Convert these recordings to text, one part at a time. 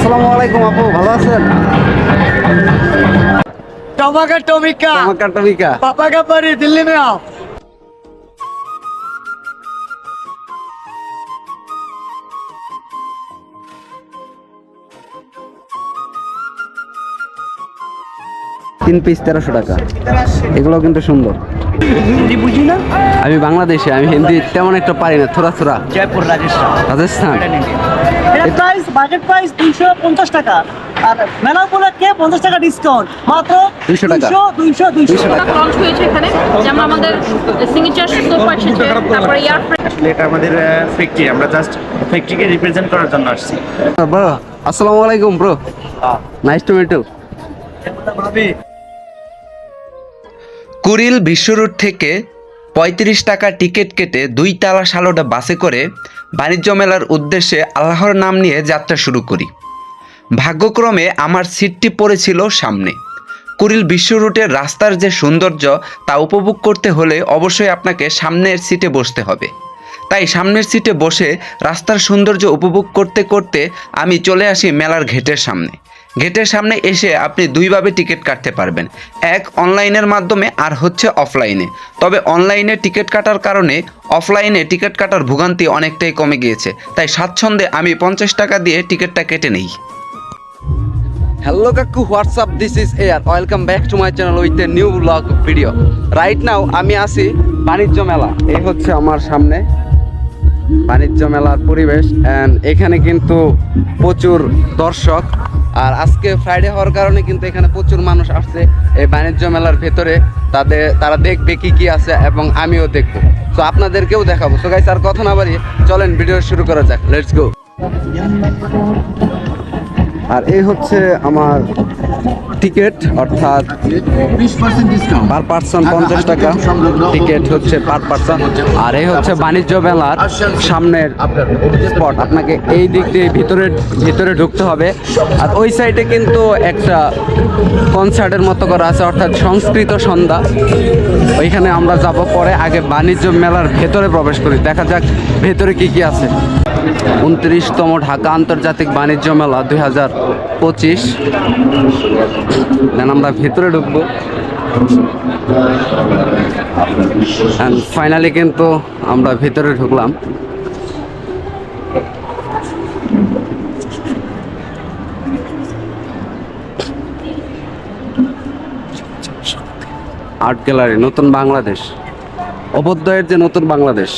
আসসালামু আলাইকুম আপু ভালো আছেন? টমাকা টমিকা। টমাকা টমিকা। পারি দিল্লি মে আও। তিন পিস তেরোশো টাকা। এগুলো কিন্তু সুন্দর। আমি বাংলাদেশে আমি হিন্দি তেমন একটা পারি না থোড়া থোড়া। Jaipur Rajasthan. Rajasthan? Price budget price দুইশো পঞ্চাশ টাকা। আর মেলা উপলক্ষে পঞ্চাশ টাকা ডিসকাউন্ট মাত্র 200 দুইশো দুইশো দুইশো। টাকা। লঞ্চ হয়েছে এখানে যেমন আমাদের সিগনেচার সোফা এসেছে তারপরে ইয়ার এটা আমাদের ফ্যাক্টরি আমরা জাস্ট ফ্যাক্টরিকে রিপ্রেজেন্ট করার জন্য আসছি। ব্রো আসসালামু আলাইকুম bro nice to meet you Kuril Bishwa road থেকে পঁয়ত্রিশ টাকা টিকিট কেটে দুই তালা সালোটা বাসে করে বাণিজ্য মেলার উদ্দেশ্যে আল্লাহর নাম নিয়ে যাত্রা শুরু করি। ভাগ্যক্রমে আমার সিটটি পড়েছিল সামনে। কুড়িল বিশ্ব রুটের রাস্তার যে সৌন্দর্য তা উপভোগ করতে হলে অবশ্যই আপনাকে সামনের সিটে বসতে হবে। তাই সামনের সিটে বসে রাস্তার সৌন্দর্য উপভোগ করতে করতে আমি চলে আসি মেলার ঘেটের সামনে। গেটের সামনে এসে আপনি দুইভাবে টিকিট কাটতে পারবেন। এক, অনলাইনের মাধ্যমে, আর হচ্ছে অফলাইনে। তবে অনলাইনে টিকিট কাটার কারণে অফলাইনে টিকিট কাটার ভোগান্তি অনেকটাই কমে গিয়েছে। তাই স্বাচ্ছন্দ্যে আমি পঞ্চাশ টাকা দিয়ে টিকিটটা কেটে নেই। হ্যালো কাকু WhatsApp this is air welcome back to my channel with a new blog video right now আমি আছি বাণিজ্য মেলা। এই হচ্ছে আমার সামনে। বাণিজ্য মেলার পরিবেশ অ্যান্ড এখানে কিন্তু প্রচুর দর্শক। আর আজকে ফ্রাইডে হওয়ার কারণে কিন্তু এখানে প্রচুর মানুষ আসছে এই বাণিজ্য মেলার ভেতরে। তাদের, তারা দেখবে কি কি আছে এবং আমিও দেখব। তো আপনাদেরকেও দেখাবো। তো গাইস আর কথা না বাড়িয়ে চলেন ভিডিও শুরু করা যাক। লেটস গো আর এই হচ্ছে আমার টিকিট অর্থাৎ পার পার্সন পঞ্চাশ টাকা টিকিট হচ্ছে পার পার্সন আর এই হচ্ছে বাণিজ্য মেলার সামনের স্পট আপনাকে এই দিক দিয়ে ভিতরে ভিতরে ঢুকতে হবে। আর ওই সাইডে কিন্তু একটা কনসার্টের মতো করা আছে, অর্থাৎ সংস্কৃত সন্ধ্যা। ওইখানে আমরা যাব পরে আগে বাণিজ্য মেলার ভেতরে প্রবেশ করি। দেখা যাক ভেতরে কি কি আছে। উনত্রিশতম ঢাকা আন্তর্জাতিক বাণিজ্য মেলা দুই হাজার পঁচিশ। দেন আমরা ভেতরে ঢুকবো। ফাইনালি কিন্তু আমরা ভেতরে ঢুকলাম। আর্ট গ্যালারি নতুন বাংলাদেশ। অবধ্যয়ের যে নতুন বাংলাদেশ,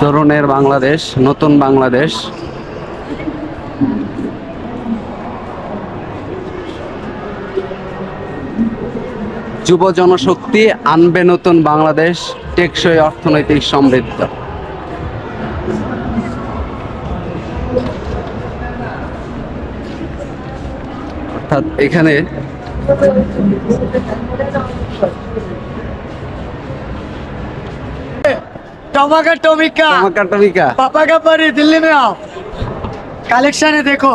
তরুণের বাংলাদেশ, নতুন বাংলাদেশ। যুব জনশক্তি আনবে নতুন বাংলাদেশ টেকসই অর্থনৈতিক সমৃদ্ধ অর্থাৎ এখানে टमाका टोमिका টামাকা টমিকা पापा का परी दिल्ली में आओ कलेक्शन है देखो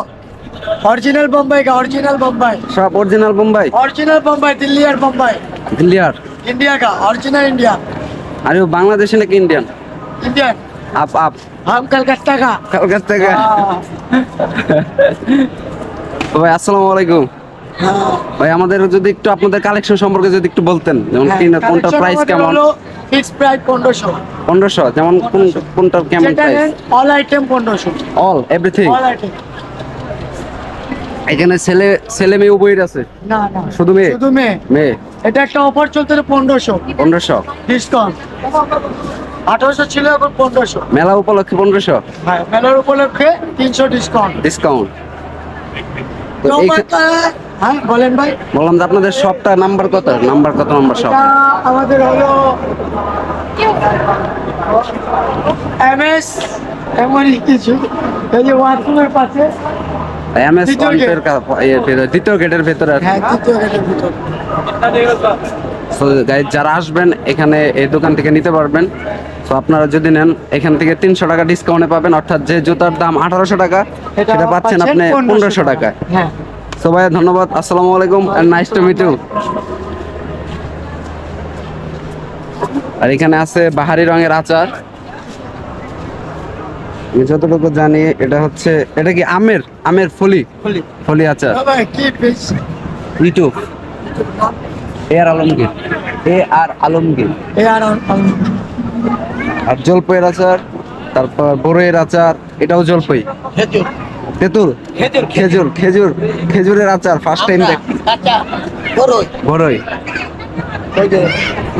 ओरिजिनल बम्बई का ओरिजिनल बम्बई সব অরিজিনাল মুম্বাই ओरिजिनल बम्बई दिल्ली और बम्बई ক্লিয়ার इंडिया का ओरिजिनल इंडिया আরে ও বাংলাদেশে নাকি ইন্ডিয়ান इंडियन আপ আপ हम कलकत्ता का কলকাতা থেকে हाँ, তো ভাই আসসালামু আলাইকুম ভাই আমাদের যদি একটু আপনাদের কালেকশন সম্পর্কে যদি একটু বলতেন যেমন হ্যাঁ, কিনা কোনটার collection প্রাইস আমাদের কেমন হলো ফিক্স প্রাইস পনেরোশো পনেরোশো যেমন কোন কোনটার কেমন যেটা প্রাইস নেন অল আইটেম পনেরোশো অল এভরিথিং অল আইটেম এখানে ছেলে ছেলে মেয়ে উভয়ের আছে? না না। শুধু মেয়ে? শুধু মেয়ে। মেয়ে? এটা একটা অফার পনেরোশো। পনেরোশো? ডিসকাউন্ট। আঠারোশো ছিল এখন পনেরোশো। মেলা উপলক্ষে পনেরোশো? হ্যাঁ মেলার উপলক্ষে তিনশো ডিসকাউন্ট। ডিসকাউন্ট। হ্যাঁ বলেন ভাই। বললাম যে আপনাদের শপটা নাম্বার কত? নাম্বার কত নাম্বার শপ আমাদের হলো এম এস এমনই কিছু এই যে ওয়াশরুমের পাশে। এম এস দ্বিতীয় গেটের ভেতরে হ্যাঁ দ্বিতীয় গেটের ভিতর। So, guys, যারা আসবেন এখানে এই দোকান থেকে নিতে পারবেন। তো আপনারা যদি নেন এখান থেকে তিনশো টাকা ডিসকাউন্টে পাবেন। অর্থাৎ যে জুতার দাম আঠারোশো টাকা সেটা পাচ্ছেন আপনি পনেরোশো টাকা। হ্যাঁ। তো ভাই ধন্যবাদ। আসসালামু আলাইকুম and nice to meet you আর এখানে আছে বাহারি রঙের আচার। আমি যতটুকু জানি এটা হচ্ছে এটা কি আমের? আমের ফলি? ফলি। আচার বাবা কি YouTube A R Alamgir. A R Alamgir. A R R জলপাইয়ের আচার তারপর বড়ইয়ের আচার এটাও জলপাই। তেঁতুল? খেজুর খেজুর। খেজুরের আচার ফার্স্ট টাইম দেখ আচ্ছা বড়ই। বড়ই।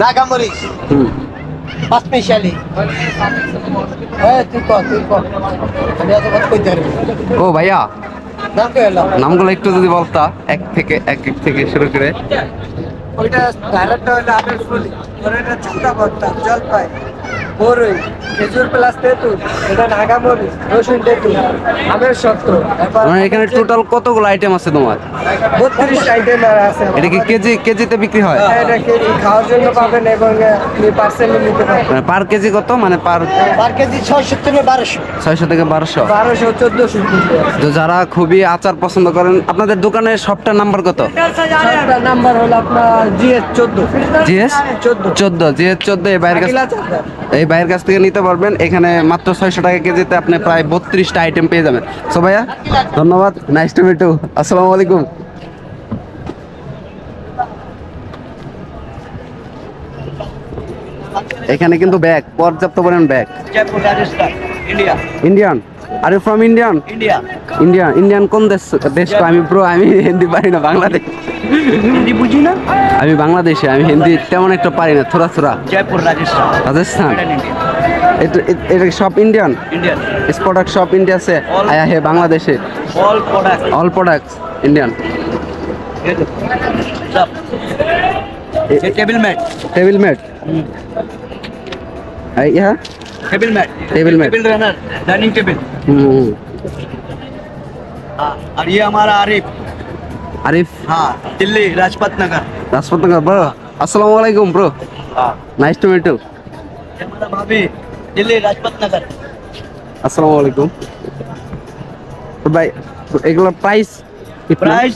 নাগামরিচ হুম। স্পেশালি হ্যাঁ তুই কর তুই কর আমি এত কথা কইতে পারবি ও ভাইয়া। না নামগুলো একটু যদি বলতা এক থেকে এক এক থেকে শুরু করে। ওইটা ডায়লগটা হলো আমের ফুলি ওটা চিন্তা করতাম জলপাই। খেজুর প্লাস তেঁতুল এটা নাগামরিচ রসুন তেঁতুল আমের মানে এখানে টোটাল কতগুলো আইটেম আছে তোমার? বত্রিশ আইটেম আছে এটা কি কেজি কেজিতে বিক্রি হয়? হ্যাঁ, এটা কেজি খাওয়ার জন্য পাবেন এবং আপনি পার্সেলে নিতে পারবেন। মানে পার কেজি কত? মানে পার পার কেজি ছয়শো থেকে বারোশো। ছয়শো থেকে বারোশো। বারোশো চোদ্দশো তো যারা খুবই আচার পছন্দ করেন আপনাদের দোকানের সবটার নাম্বার কত? সবটার নাম্বার হলো আপনার জিএস চোদ্দ। জিএস চোদ্দ। চোদ্দ জিএস চোদ্দ বাইরের কাছ এই বাইরের কাছ থেকে নিতে পারবেন। এখানে মাত্র ছয়শো টাকা কেজিতে আপনি প্রায় বত্রিশটা আইটেম পেয়ে যাবেন। সো ভাইয়া ধন্যবাদ। নাইস টু মিট আসসালামু আলাইকুম। এখানে কিন্তু ব্যাগ পর্যাপ্ত পরিমাণ bag Indian are from Indian India India Indian কোন দেশ? দেশ আমি ব্রো আমি হিন্দি পারি না বাংলাদেশ। হিন্দি বুঝি না? আমি বাংলাদেশে আমি হিন্দি তেমন একটা পারি না থোড়া থোড়া। জয়পুর রাজস্থান। রাজস্থান? এটা সব ইন্ডিয়ান ইন্ডিয়ান প্রোডাক্ট সব ইন্ডিয়া আয়া হে বাংলাদেশে। All product all Indian table mat table mat yeah table mat table mat table runner dining table hmm আর ये हमारा आरिफ। আরিফ হ্যাঁ দিল্লি রাজপথ নগর রাজপথ নগর ব্রো আসসালামু আলাইকুম bro nice to meet you আমার ভাবি দিল্লি রাজপথ নগর আসসালামু আলাইকুম ভাই এগুলো price price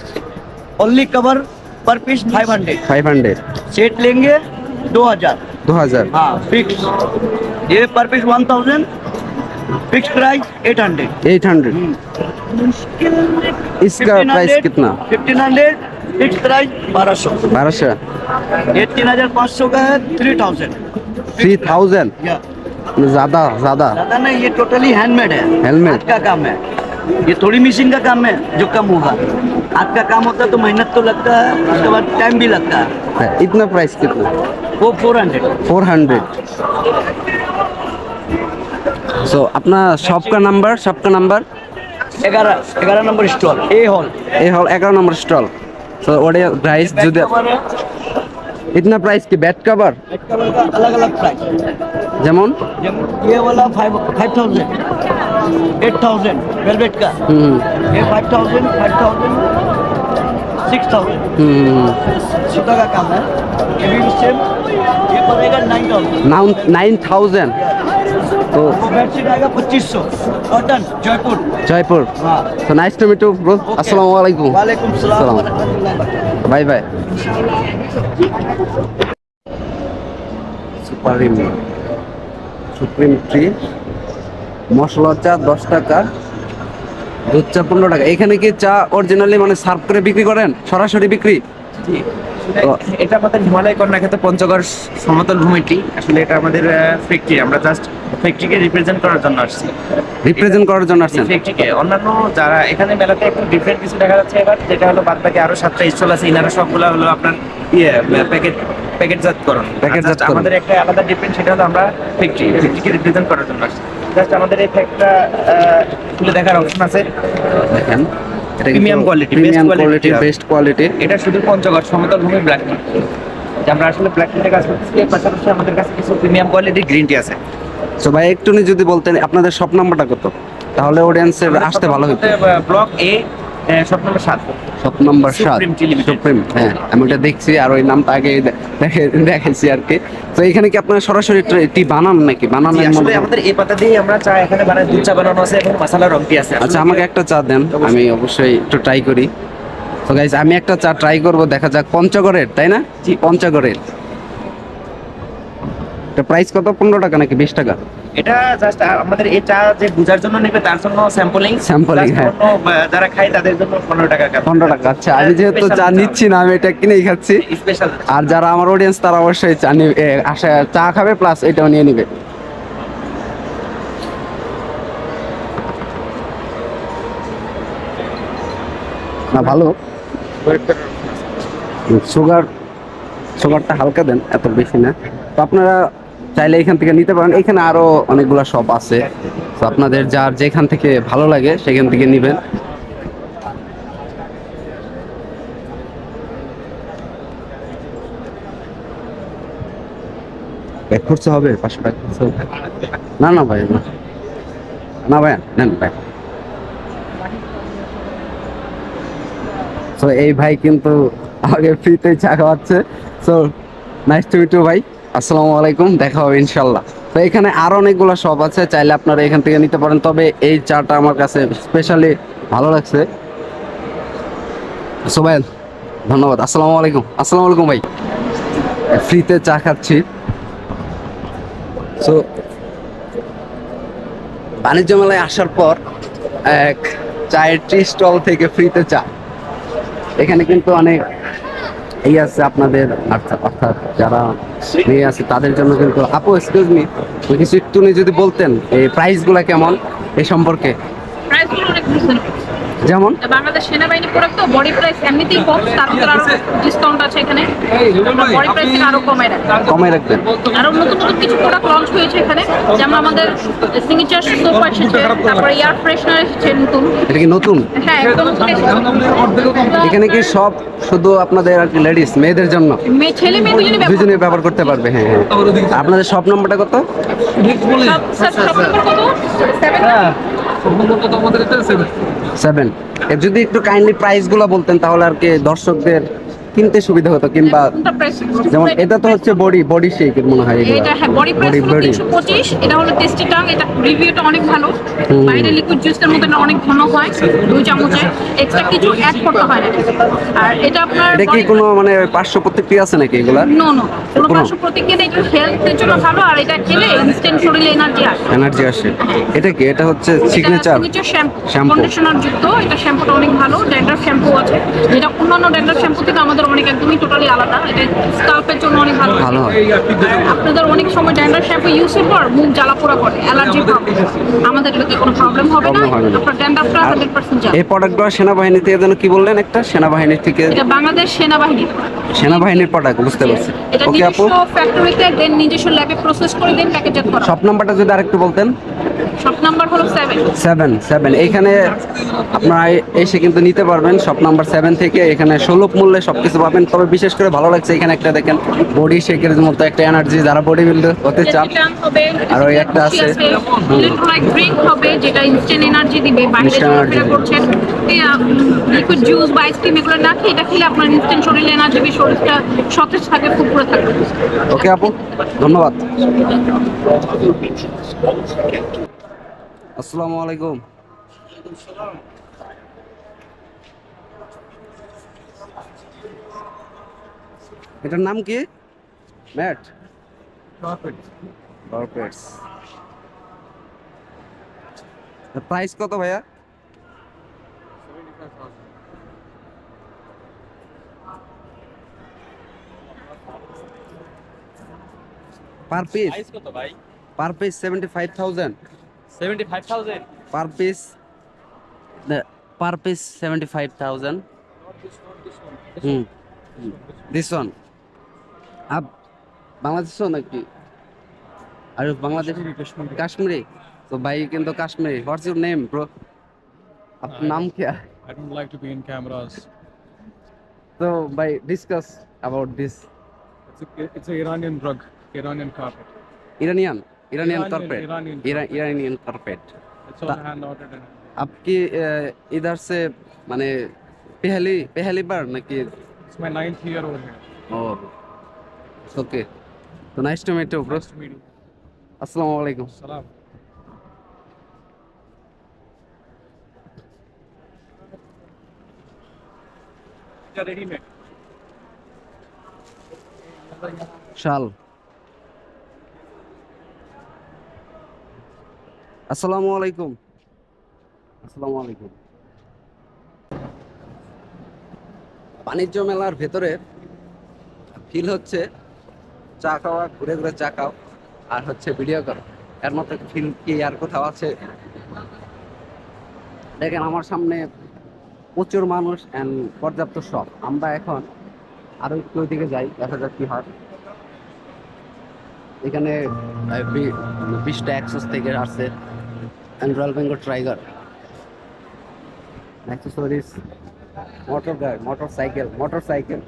only cover per piece 500 500 set लेंगे दो हज़ार। 2000 हाँ फिक्स ये per piece one thousand fix price eight hundred 800 इसका प्राइस कितना? फिफ्टीन हंड्रेड फिक्स प्राइस बारह सौ। 1200 ये तीन हज़ार पाँच सौ का है थ्री थाउज़ेंड 3000 ज़्यादा ज़्यादा। दादा नहीं ये टोटली हैंडमेड है? हाथ का काम है। ये थोड़ी मशीन का काम है जो कम होगा। हाथ का काम होता है तो मेहनत तो लगता है उसके बाद टाइम भी लगता है। है इतना प्राइस कितना? वो फोर हंड्रेड 400 सो अपना शॉप का नंबर शॉप का नंबर ग्यारह ग्यारह नंबर स्टॉल ए हॉल ये hall 11 number stall so what is price যদি इतना प्राइस की बेड कवर अलग अलग प्राइस যেমন ये वाला five five thousand eight thousand velvet का হুম ये five thousand five thousand six thousand হুম सूता का काम है নাইন থাউজেंड তো Jaipur nice to meet bro আসসালামু ওয়ালাইকুম bye bye supreme supreme tree masala চা দশ টাকা দুধ চা পনেরো টাকা। এখানে কি চা অরিজিনালি মানে সার্ভ করে বিক্রি করেন? সরাসরি বিক্রি? তো এটা আমাদের হিমালয় কর্ণাক্ষেত্র পঞ্চগড় সমতল ভূমিটি। আসলে এটা আমাদের ফ্যাক্টরি আমরা জাস্ট ফ্যাক্টরিকে রিপ্রেজেন্ট করার জন্য আসছি। রিপ্রেজেন্ট করার জন্য আসছেন? ফ্যাক্টরিকে অন্যান্য যারা এখানে মেলাতে একটু ডিফারেন্ট কিছু দেখা যাচ্ছে এবার যেটা হলো বাদ বাকি আরও সাতটা স্টল আছে ইনারা সবগুলো হলো আপনার ইয়ে প্যাকেট প্যাকেটজাতকরণ। Just আমাদের একটা আলাদা ডিফারেন্ট সেটা হলো আমরা ফ্যাক্টরি ফ্যাক্টরিকে রিপ্রেজেন্ট করার জন্য আসছি। জাস্ট আমাদের এই ফ্যাক্টটা তুলে দেখার অপশন আছে। দেখেন। এটা Premium quality, premium quality best quality এটা শুধু পঞ্চগড় সমতল ভূমি ব্ল্যাক টি আমরা আসলে ব্ল্যাক টিতে কাজ করতেছি এর পাশাপাশি আমাদের কাছে কিছু প্রিমিয়াম কোয়ালিটি গ্রিন টি আছে। সো ভাই একটু যদি বলতেন আপনাদের শপ নাম্বারটা কত? তাহলে অডিয়েন্সের আসতে ভালো হতো ব্লক এ শপ নম্বর সাত। শপ নাম্বার সাত। সুপ্রিম হ্যাঁ আমি ওটা দেখছি আর ওই নামটা আগে দেখেছি আর কি। তো এখানে কি আপনারা সরাসরি টি বানান নাকি? আমাদের এই পাতা দিয়ে আমরা চা এখানে বানাই দুধ চা বানানো আছে এবং মশলা রং টি আছে। আচ্ছা আমাকে একটা চা দেন আমি অবশ্যই একটু ট্রাই করি। তো গাইজ আমি একটা চা ট্রাই করব দেখা যাক পঞ্চগড়ের তাই না? জি। পঞ্চগড়ের। প্রাইস কত? পনেরো টাকা নাকি বিশ টাকা? এটা জাস্ট আমাদের এই চা যে বোঝার জন্য নেবে তার জন্য স্যাম্পলিং Sampling, হ্যাঁ। যারা খায় তাদের জন্য পনেরো টাকা পনেরো টাকা আচ্ছা আমি যেহেতু চা নিচ্ছি না আমি এটা কিনেই খাচ্ছি। স্পেশাল আর যারা আমার অডিয়েন্স তারা অবশ্যই চা নিবে আসা চা খাবে প্লাস এটাও নিয়ে নিবে। না ভালো। সুগার সুগারটা হালকা দেন এত বেশি না। তো আপনারা চাইলে এখান থেকে নিতে পারেন। এখানে আরও অনেকগুলো শপ আছে। তো আপনাদের যার যেখান থেকে ভালো লাগে সেখান থেকে নেবেন। ব্যাক হবে? খরচা হবে। না না ভাই না। না ভাই নেন ভাই তো এই ভাই কিন্তু আমাকে ফ্রিতে চা খাওয়াচ্ছে। সো নাইস টু মিট ভাই। আসসালামু আলাইকুম, দেখা হবে ইনশাল্লাহ তো এখানে আরও অনেকগুলো শপ আছে, চাইলে আপনারা এখান থেকে নিতে পারেন। তবে এই চাটা আমার কাছে স্পেশালি ভালো লাগছে। সো ভাই ধন্যবাদ। আসসালামু আলাইকুম। আসসালামু আলাইকুম, ভাই। ফ্রিতে চা খাচ্ছি। সো বাণিজ্য মেলায় আসার পর এক চায়ের টি স্টল থেকে ফ্রিতে চা। এখানে কিন্তু অনেক এই আছে আপনাদের অর্থাৎ যারা মেয়ে আছে, তাদের জন্য কিন্তু, আপু এক্সকিউজ মি কিছু একটু যদি বলতেন, এই প্রাইসগুলো কেমন এই সম্পর্কে? প্রাইসগুলো অনেক যেমন? বাংলাদেশ সেনাবাহিনী প্রোডাক্ট তো বডি প্রাইস এমনিতেই কম তার ভিতরে আরও ডিসকাউন্ট আছে এখানে। বডি প্রাইস আরও কমায় রাখে কমাই রাখবেন। আরও নতুন নতুন কিছু প্রোডাক্ট লঞ্চ হয়েছে এখানে যেমন আমাদের সিগনেচার সোপ এসেছে তারপরে এয়ার ফ্রেশনার এসেছে নতুন। এটা কি নতুন? হ্যাঁ একদম এখানে কি সব শুধু আপনাদের আর কি লেডিস মেয়েদের জন্য? মেয়ে ছেলে মেয়ে দুজনে ব্যবহার দুজনে ব্যবহার করতে পারবে। হ্যাঁ হ্যাঁ। আপনাদের সব নাম্বারটা কত? সব নম্বর কত? সেভেন সেভেন যদি একটু কাইন্ডলি প্রাইসগুলো বলতেন তাহলে আর কি দর্শকদের কিনতে সুবিধা হতো কিংবা যেমন এটা তো হচ্ছে বডি বডি শেকের মনে হয় এটা হ্যাঁ বডি তিনশো পঁচিশ এটা হলো টেস্টি টাং এটা রিভিউটা অনেক ভালো। বাইরে লিকুইড জুসের মধ্যে না অনেক ঘন হয় দুই চামচে এক্সট্রা কিছু অ্যাড করতে হয় না। আর এটা আপনার এটা কি কোনো মানে পার্শ্ব প্রতিক্রিয়া আছে নাকি এগুলা? নো নো কোনো? পার্শ্ব প্রতিক্রিয়া নেই এটা হেলথের জন্য ভালো আর এটা খেলে ইনস্ট্যান্ট শরীরে এনার্জি আসে। এনার্জি আসে। এটা কি? এটা হচ্ছে সিগনেচার শ্যাম্পু কন্ডিশনার যুক্ত এটা শ্যাম্পুটা অনেক ভালো ড্যান্ড্রাফ শ্যাম্পু আছে। যেটা অন্যান্য ড্যান্ড্রাফ শ্যাম্পু থেকে আমাদের অনেক একদমই টোটালি আলাদা। এটা স্কাল্পের জন্য অনেক ভালো। ভালো আপনাদের অনেক সময় ড্যান্ড্রাফ শ্যাম্পু ইউজের পর মুখ জ্বালা পোড়া করে অ্যালার্জি প্রবলেম আমাদের এটাতে কোনো প্রবলেম হবে না। আপনার হান্ড্রেড পার্সেন্ট যাবে। এই প্রোডাক্টগুলো সেনাবাহিনী থেকে যেন কি বললেন একটা? সেনাবাহিনী থেকে? এটা বাংলাদেশ সেনাবাহিনী। সেনাবাহিনীর প্রোডাক্ট বুঝতে পারছি। ওকে আপু? ফ্যাক্টরিতে দেন নিজস্ব ল্যাবে প্রসেস করে দেন প্যাকেজাত করা শপ নাম্বারটা যদি আরেকটু বলতেন। শপ নাম্বার হলো এইখানে আপনারা এসে কিন্তু নিতে পারবেন শপ নাম্বার সেভেন থেকে। এখানে সুলভ মূল্যে সব কিছু পাবেন। তবে বিশেষ করে ভালো লাগছে এখানে একটা দেখেন বডি শেকের মতো একটা এনার্জি যারা বডি বিল্ডার হতে চান। আর ওই একটা আছে। ইলেকট্রোলাইট ড্রিঙ্ক হবে যেটা ইনস্ট্যান্ট এনার্জি দিবে বাইরে Instant করছেন। লিকুইড জুস বা আইসক্রিম এগুলো না খেয়ে এটা খেলে আপনার ইনস্ট্যান্ট শরীরে এনার্জি দিবে শরীরটা সতেজ থাকে ফুরফুরে থাকবে ওকে আপু। ধন্যবাদ। আসসালামু আলাইকুম। এটার নাম কি? ম্যাট। কার্পেটস প্রাইস কত ভাইয়া? পার পিস প্রাইস কত ভাই? Per piece seventy five thousand seventy five five নাকি? আর বাংলাদেশ কাশ্মীরি তো ভাই কিন্তু Kashmiri what's your name bro আপনার নাম কি? I don't like to be in cameras তো ভাই discuss about this it's it's Iranian drug Iranian carpet Iranian Iranian carpet. Iranian, Iranian, आपकी इधर से माने पहली पहली बार ना कि मैं नाइन्थ ईयर हो गया ओह ओके तो nice to meet you bro अस्सलाम वालेकुम सलाम रेडी में शाल আসসালামু আলাইকুম। আসসালামু আলাইকুম। বাণিজ্য মেলার ভেতরে ফিল হচ্ছে চা খাওয়া, ঘুরে ঘুরে চা খাও, আর হচ্ছে ভিডিও করো। এর মতো ফিল কি আর কোথাও আছে? দেখেন আমার সামনে প্রচুর মানুষ অ্যান্ড পর্যাপ্ত শপ আমরা এখন আরও একটু ওইদিকে যাই, দেখা যাক কি হয়। এখানে বিশটা অ্যাক্সেস থেকে আসছে। And royal Bengal tiger accessories motor গাড়ি motorcycle motorcycle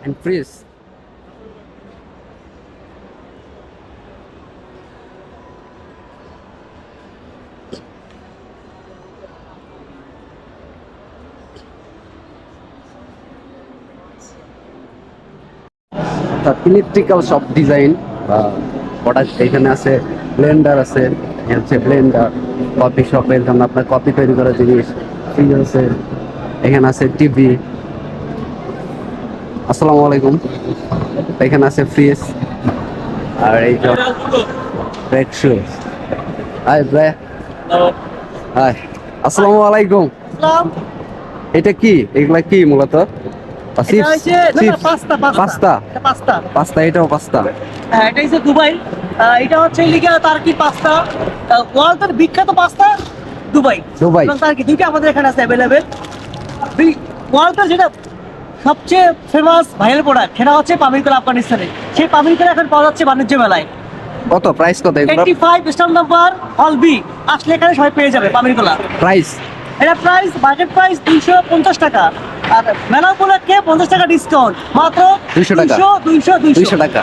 and fridge electrical সব ডিজাইন এখানে আছে ব্লেন্ডার আছে হচ্ছে ব্লেন্ডার কফি শপের জন্য আপনার কফি তৈরি করার জিনিস ফ্রিজ আছে এখানে আছে টিভি আসসালামু আলাইকুম। এখানে আছে ফ্রিজ আর এই red shoes hi bro hi আসসালামু আলাইকুম। এটা কি? এগুলা কি মূলত? Pasta pasta. এটাও পাস্তা। হ্যাঁ এটা হচ্ছে দুবাই। এটা হচ্ছে লিগা তার্কি পাস্তা। ওয়ার্ল্ডের বিখ্যাত পাস্তা দুবাই। দুবাই। তার্কি দুইটা আমাদের এখানে আছে অ্যাভেলেবেল ওয়ার্ল্ডের যেটা সবচেয়ে ফেমাস ভাইরাল প্রোডাক্ট সেটা হচ্ছে পামিরকলা আফগানিস্তানে। সেই পামিরকলা এখন পাওয়া যাচ্ছে বাণিজ্য মেলায়। কত? প্রাইস কত? এগুলো? এইটটি নাম্বার হল বি আসলে এখানে সবাই পেয়ে যাবে পামিরকলা। প্রাইস এটা প্রাইস মার্কেট প্রাইস দুইশো পঞ্চাশ টাকা। আর মেলা উপলক্ষে পঞ্চাশ টাকা ডিসকাউন্ট মাত্র 200 টাকা। দুইশো দুইশো দুইশো। টাকা।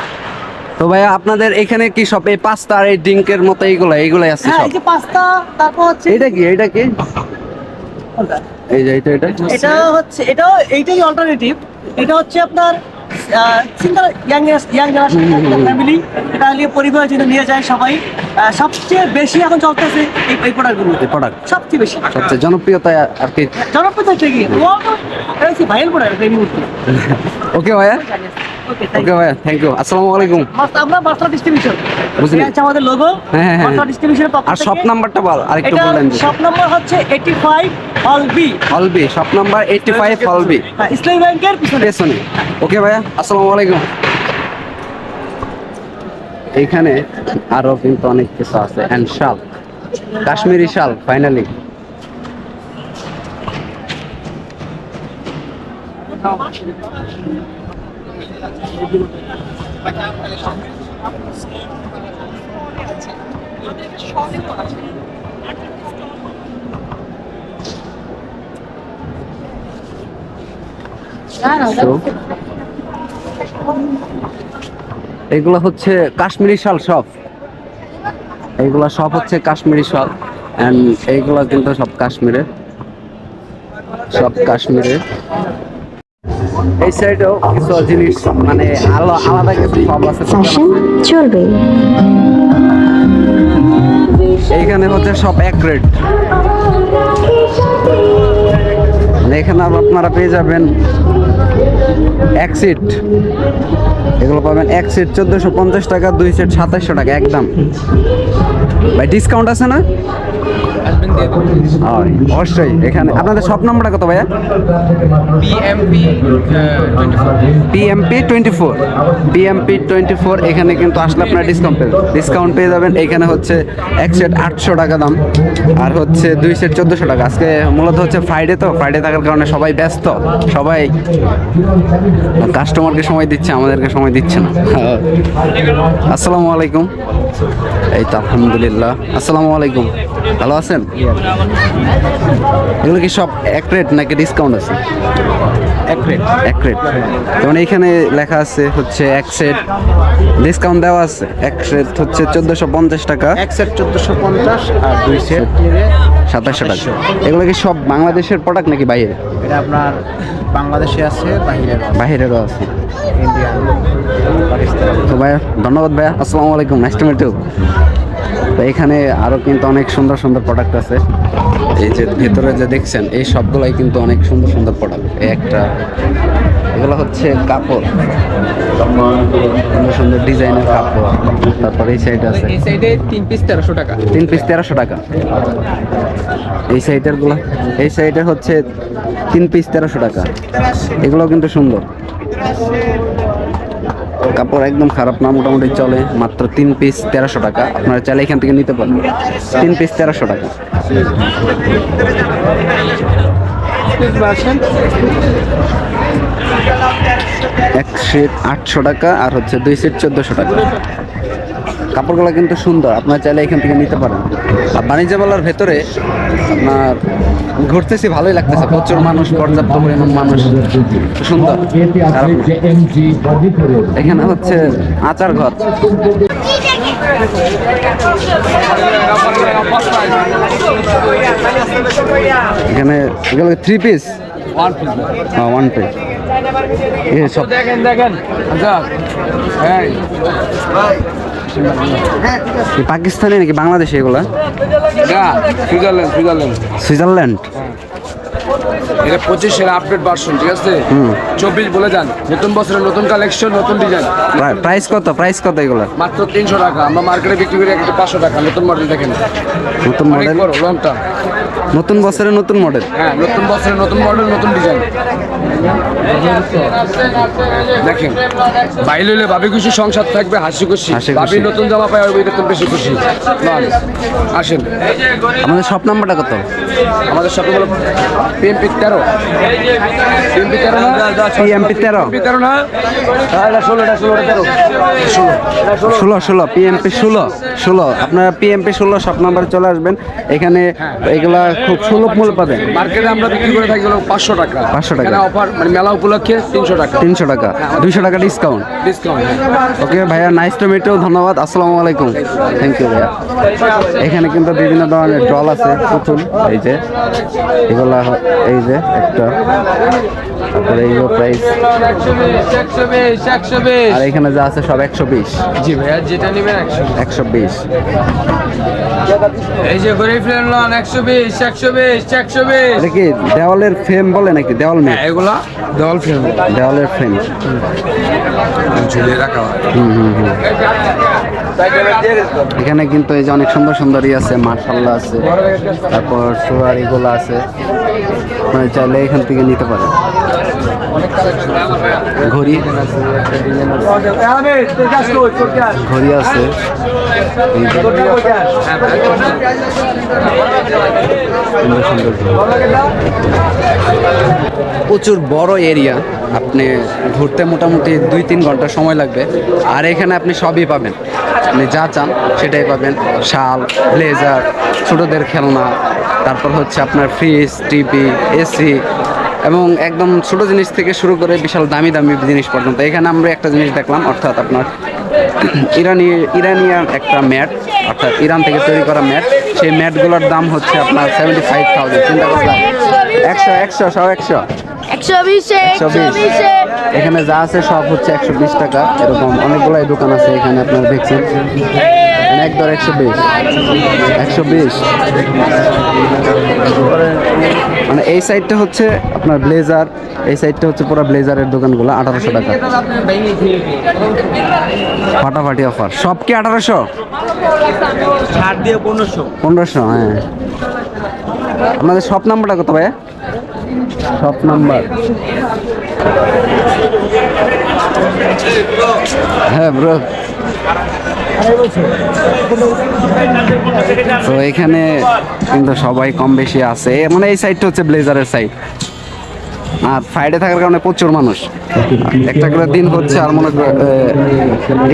তো ভাইয়া আপনাদের এখানে কি সব এই পাস্তা আর এই ড্রিঙ্কের মতো এইগুলো এইগুলাই আছে হ্যাঁ এই যে পাস্তা তারপর হচ্ছে এইটা কি এইটা কি? এই যে এটা এটা এটা হচ্ছে এটাও এইটাই অল্টারনেটিভ এটা হচ্ছে আপনার সিঙ্গেল ইয়াং ইয়াং ফ্যামিলি এটা নিয়ে পরিবার যদি নিয়ে যায় সবাই সবচেয়ে বেশি এখন চলতেছে এই এই প্রোডাক্টগুলো এই প্রোডাক্ট সবচেয়ে বেশি। সবচেয়ে জনপ্রিয়তা আর কি। জনপ্রিয়তা হচ্ছে কি এটা হচ্ছে ভাইরাল প্রোডাক্ট এই মুহূর্তে। ওকে ভাইয়া? ওকে ভাইয়া থ্যাংক ইউ আসসালামু আলাইকুম। আমরা মাস্টার ডিস্ট্রিবিউশন বুঝলি। হচ্ছে আমাদের লোগো হ্যাঁ, হ্যাঁ, হ্যাঁ। মাস্টার ডিস্ট্রিবিউশনের পক্ষ আর শপ নাম্বারটা বল আরেকটু এটা বললেন শপ নাম্বার হচ্ছে 85 hall B hall B shop number eighty five hall B Islami ব্যাংকের পিছনে। পেছনে। ওকে ভাইয়া আসসালামু আলাইকুম। এখানে আরও কিন্তু অনেক কিছু আছে। অ্যান্ড শাল কাশ্মীরি শাল ফাইনালি এগুলো হচ্ছে কাশ্মীরি শাল সব। এইগুলা সব হচ্ছে কাশ্মীরি শাল অ্যান্ড এইগুলা কিন্তু সব কাশ্মীরে সব কাশ্মীরে এই সাইডেও কিছু জিনিস মানে আলো- আলাদা কিছু সব আছে। চলবে। এইখানে হচ্ছে সব এক রেট। মানে এখানে আপনারা পেয়ে যাবেন এক সিট এগুলো পাবেন এক সিট চোদ্দোশো পঞ্চাশ টাকা দুই সিট সাতাশশো টাকা একদম। ভাই ডিসকাউন্ট আছে না? অবশ্যই এখানে আপনাদের সব নাম্বারটা কত ভাইয়া? 24. PMP twenty four PMP twenty four এখানে কিন্তু আসলে আপনার ডিসকাউন্ট পেয়ে ডিসকাউন্ট পেয়ে যাবেন। এখানে হচ্ছে এক সেট আটশো টাকা দাম আর হচ্ছে দুই সেট চোদ্দোশো টাকা। আজকে মূলত হচ্ছে ফ্রাইডে তো ফ্রাইডে থাকার কারণে সবাই ব্যস্ত। সবাই কাস্টমারকে সময় দিচ্ছে আমাদেরকে সময় দিচ্ছে না। আসসালামু আলাইকুম। এই তো আলহামদুলিল্লাহ। আসসালামু আলাইকুম। ভালো আছেন? এগুলো কি সব এক রেট নাকি ডিসকাউন্ট আছে? এক রেট এক রেট যেমন এইখানে লেখা আছে হচ্ছে এক সেট ডিসকাউন্ট দেওয়া আছে। এক সেট হচ্ছে চোদ্দোশো পঞ্চাশ টাকা। এক সেট চোদ্দোশো পঞ্চাশ আর দুই সেট সাতাশশো টাকা। এগুলো কি সব বাংলাদেশের প্রোডাক্ট নাকি বাইরে? এটা আপনার বাংলাদেশে আছে বাহিরের বাইরেরও আছে। পাকিস্তান। তো ভাইয়া ধন্যবাদ ভাইয়া। আসসালামু আলাইকুম। নাইস টু মিট ইউ তো এখানে আরও কিন্তু অনেক সুন্দর সুন্দর প্রোডাক্ট আছে। এই যে ভেতরে যে দেখছেন এই সবগুলাই কিন্তু অনেক সুন্দর সুন্দর প্রোডাক্ট এই একটা এগুলো হচ্ছে কাপড়। সুন্দর সুন্দর ডিজাইনের কাপড়। তারপর এই সাইড আছে। এই সাইডে তিন পিস তেরোশো টাকা। তিন পিস তেরোশো টাকা। এই সাইডেরগুলো এই সাইডের হচ্ছে তিন পিস তেরোশো টাকা। এগুলো কিন্তু সুন্দর। কাপড় একদম খারাপ না, মোটামুটি চলে মাত্র তিন পিস তেরোশো টাকা। আপনারা চাইলে এখান থেকে নিতে পারেন তিন পিস তেরোশো টাকা। এক সেট আটশো টাকা আর হচ্ছে দুই সেট চোদ্দোশো টাকা। কাপড়গুলো কিন্তু সুন্দর, আপনারা চাইলে এখান থেকে নিতে পারেন। আর বাণিজ্য মেলার ভেতরে আপনার ঘুরতেছি ভালোই লাগতেছে। প্রচুর মানুষ পর্যাপ্ত পরিমাণ মানুষ। সুন্দর। এখানে হচ্ছে আচার ঘর। এখানে এগুলো থ্রি পিস ওয়ান পিস হ্যাঁ ওয়ান পিস দেখেন দেখেন আচ্ছা। পাকিস্তানি নাকি বাংলাদেশে এগুলা? Switzerland Switzerland. সুইজারল্যান্ড? এটা পঁচিশের আপডেট ভার্সন ঠিক আছে? হুম। চব্বিশ বলে যান নতুন বছরের নতুন কালেকশন নতুন ডিজাইন প্রাইস কত প্রাইস কত এগুলা? মাত্র তিনশো টাকা আমরা মার্কেটে বিক্রি করি একটা পাঁচশো টাকা নতুন মডেল দেখেন। নতুন মডেল লংটা নতুন বছরের নতুন মডেল হ্যাঁ নতুন বছরের নতুন মডেল নতুন ডিজাইন দেখেন বাইরে হলে ভাবি খুশি সংসার থাকবে হাসি খুশি। ভাবি নতুন জামা পায় ওই তো বেশি খুশি। আসেন। আমাদের শপ নাম্বারটা কত? আমাদের হলো পিএমপি তেরো। পিএমপি তেরো পিএমপি তেরো। তেরো না? হ্যাঁ, এটা ষোলো এটা ষোলো তেরো। ষোলো। ষোলো। পিএমপি ষোলো। ষোলো আপনারা পিএমপি ষোলো শপ নাম্বারে চলে আসবেন। এখানে এগুলা খুব সুলভ মূল্য পাবেন। মার্কেটে আমরা বিক্রি করে থাকি পাঁচশো টাকা। 500 টাকা। অফার মানে মেলা উপলক্ষে তিনশো টাকা। তিনশো টাকা। দুইশো টাকা ডিসকাউন্ট ডিসকাউন্ট ওকে ভাইয়া নাইস টু মিটেও ধন্যবাদ। আসসালামু আলাইকুম। থ্যাংক ইউ ভাইয়া। এখানে কিন্তু বিভিন্ন ধরনের ডল আছে। পুতুল এই যে। এগুলা এই যে একটা। তারপরে এইগুলো প্রাইস আর এখানে যা আছে সব একশো বিশ। জি ভাইয়া যেটা নেবেন একশো বিশ। এই যে গরিব লন একশো বিশ একশো বিশ একশো বিশ। কি দেওয়ালের ফ্রেম বলে নাকি? দেওয়াল মেট এগুলা ডল ফ্রেম দেওয়ালের ফ্রেম ঝুলিয়ে রাখা হয়। এখানে কিন্তু এই যে অনেক সুন্দর সুন্দরই আছে মার্শাল্লা আছে। তারপর সোয়ার এগুলো আছে। মানে চাইলে এখান থেকে নিতে পারেন। ঘড়ি ঘড়ি আছে। প্রচুর বড় এরিয়া। আপনি ঘুরতে মোটামুটি দুই তিন ঘণ্টা সময় লাগবে। আর এখানে আপনি সবই পাবেন। আপনি যা চান সেটাই পাবেন। শাল ব্লেজার ছোটোদের খেলনা তারপর হচ্ছে আপনার ফ্রিজ টিভি এসি এবং একদম ছোট জিনিস থেকে শুরু করে বিশাল দামি দামি জিনিস পর্যন্ত। এখানে আমরা একটা জিনিস দেখলাম অর্থাৎ আপনার ইরানি ইরানিয়ান একটা ম্যাট অর্থাৎ ইরান থেকে তৈরি করা ম্যাট। সেই ম্যাটগুলোর দাম হচ্ছে আপনার সেভেন্টি ফাইভ থাউজেন্ড চিন্তা করলাম একশো একশো সব একশো। এখানে যা আছে সব হচ্ছে একশো বিশ টাকা। এরকম অনেকগুলাই দোকান আছে এখানে আপনারা দেখছেন। এক দর একশো বিশ। একশো বিশ। মানে এই সাইডটা হচ্ছে আপনার ব্লেজার এই সাইডটা হচ্ছে পুরো ব্লেজারের দোকানগুলো আঠারোশো টাকা। ফাটাফাটি অফার। সব কি আঠারোশো? ছাড় দিয়ে পনেরোশো। পনেরোশো হ্যাঁ। আপনাদের শপ নাম্বারটা কত ভাইয়া? শপ নাম্বার হ্যাঁ ব্রো তো এখানে কিন্তু সবাই কম বেশি আছে। মানে এই সাইডটা হচ্ছে ব্লেজারের সাইড আর ফ্রাইডে থাকার কারণে প্রচুর মানুষ। একটা করে দিন হচ্ছে আর মনে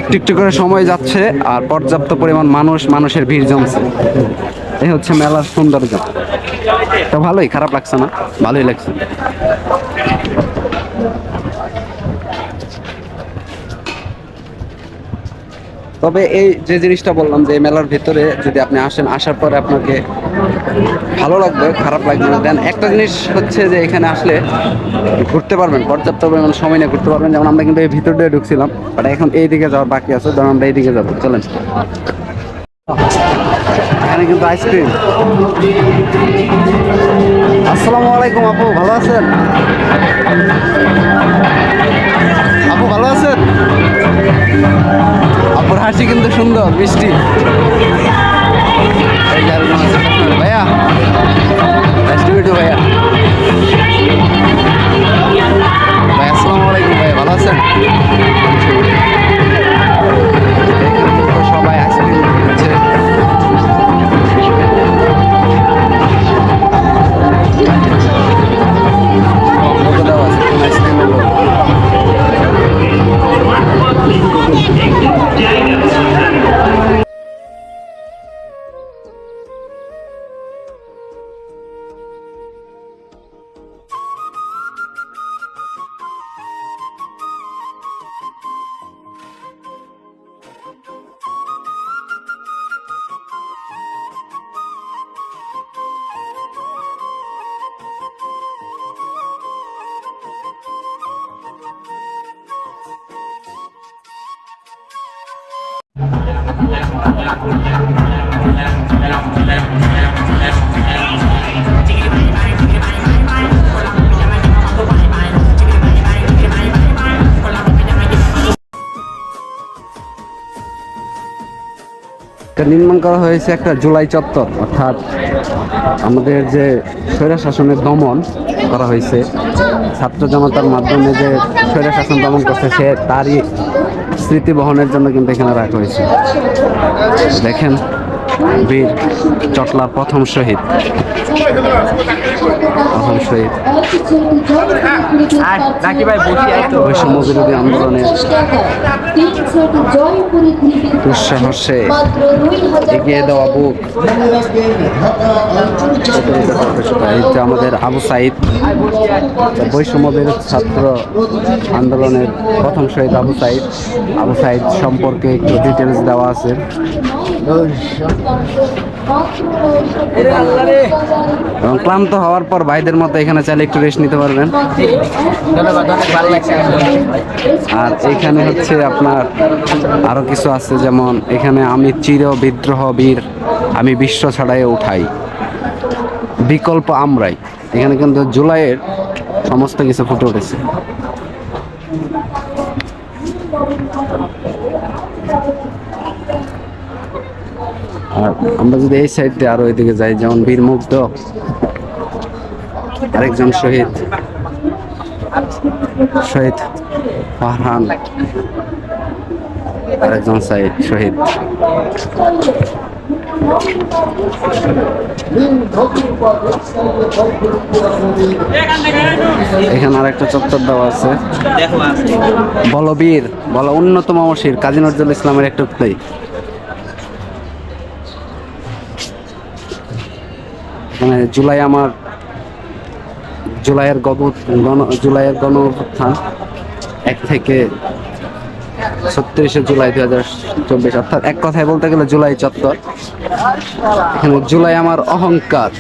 একটু একটু করে সময় যাচ্ছে আর পর্যাপ্ত পরিমাণ মানুষ, মানুষের ভিড় জমছে। এই হচ্ছে মেলার সৌন্দর্য। তো ভালোই, খারাপ লাগছে না? ভালোই লাগছে। তবে এই যে জিনিসটা বললাম যে মেলার ভিতরে যদি আপনি আসেন, আসার পরে আপনাকে ভালো লাগবে, খারাপ লাগবে না। দেন একটা জিনিস হচ্ছে যে এখানে আসলে ঘুরতে পারবেন, পর্যাপ্ত পরিমাণ সময় নিয়ে ঘুরতে পারবেন। যেমন আমরা কিন্তু এই ভিতর দিয়ে ঢুকছিলাম বাট এখন এই দিকে যাওয়ার বাকি আছে, ধরুন আমরা এই দিকে যাব। চলেন। এখানে কিন্তু আইসক্রিম আসসালামু আলাইকুম আপু, ভালো আছেন? হাসি কিন্তু সুন্দর আপনার। ভাইয়া ভাইয়া। ভাই আসসালামু আলাইকুম ভাই ভালো আছেন? সবাই এটা নির্মাণ করা হয়েছে একটা জুলাই চত্বর, অর্থাৎ আমাদের যে স্বৈরা শাসনের দমন করা হয়েছে, ছাত্র জনতার মাধ্যমে যে স্বৈরা শাসন দমন করছে, সে তারই স্মৃতি বহনের জন্য কিন্তু এখানে রাখা হয়েছে। দেখেন বীর চটলার প্রথম শহীদ। প্রথম শহীদ। বৈষম্য বিরোধী আন্দোলনের দুঃসাহসে এগিয়ে দেওয়া বুক। এই যে আমাদের আবু সাইদ বৈষম্য বিরোধী ছাত্র আন্দোলনের প্রথম শহীদ আবু সাইদ। আবু সাইদ সম্পর্কে একটু ডিটেলস দেওয়া আছে। এবং ক্লান্ত হওয়ার পর ভাইদের মতো এখানে চাইলে একটু রেস্ট নিতে পারবেন। আর এখানে হচ্ছে আপনার আরও কিছু আছে যেমন এখানে আমি চির বিদ্রোহ বীর আমি বিশ্ব ছাড়াই উঠাই। বিকল্প আমরাই। এখানে কিন্তু জুলাইয়ের সমস্ত কিছু ফুটে উঠেছে। আর আমরা যদি এই সাইড দিয়ে আরও এদিকে যাই, যেমন বীর মুগ্ধ আরেকজন শহীদ। শহীদ ফারহান, আরেকজন সাইড শহীদ। এখানে আর একটা চত্বর দেওয়া আছে। বলবীর, বল, অন্যতম অমশির কাজী নজরুল ইসলামের একটা প্লে মানে জুলাই আমার জুলাইয়ের গণ জুলাইয়ের গণ অভ্যুত্থান এক থেকে ছত্রিশে জুলাই দুই হাজার চব্বিশ, অর্থাৎ এক কথায় বলতে গেলে জুলাই চত্বর। এখানে জুলাই আমার অহংকার।